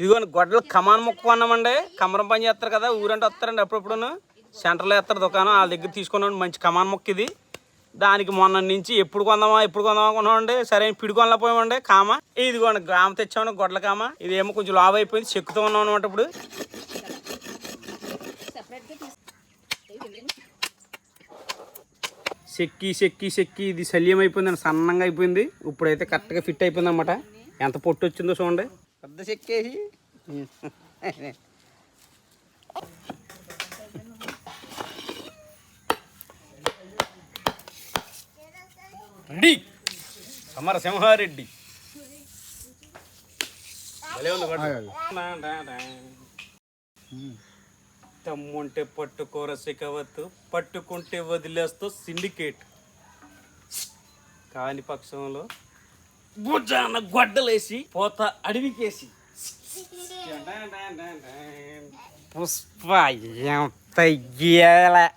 ఇదిగోండి గొడ్డలు కమాన్ ముక్క కొన్నామండి కమరం పని చేస్తారు కదా ఊరంటే వస్తారండి అప్పుడప్పుడు సెంటర్లో వేస్తారు దుకాణం వాళ్ళ దగ్గర తీసుకున్నాం మంచి కమాన్ ముక్క ఇది. దానికి మొన్న నుంచి ఎప్పుడు కొందామా ఎప్పుడు కొందామా కొన్నామండి సరే పిడి కొనలేకపోయామండి కామ. ఇదిగోండి గ్రామ తెచ్చామండి గొడ్ల కామ. ఇదేమో కొంచెం లావ్ అయిపోయింది చెక్కుతూ ఉన్నాం అనమాట ఇప్పుడు. చెక్కి చెక్కి చెక్కి ఇది శల్యం అయిపోయిందండి సన్నంగా అయిపోయింది. ఇప్పుడైతే కరెక్ట్గా ఫిట్ అయిపోయింది అనమాట ఎంత పొట్టు వచ్చిందో చూడండి. పెద్ద చెక్కేసి. రెడీ. సమర సింహారెడ్డి. తమ్ముంటే పట్టుకోర శిఖవత్తు పట్టుకుంటే వదిలేస్తూ సిండికేట్. కాని పక్షంలో భుజాన గొడ్డలేసి పోత అడవికేసి. పుష్ప ఎంత గేల.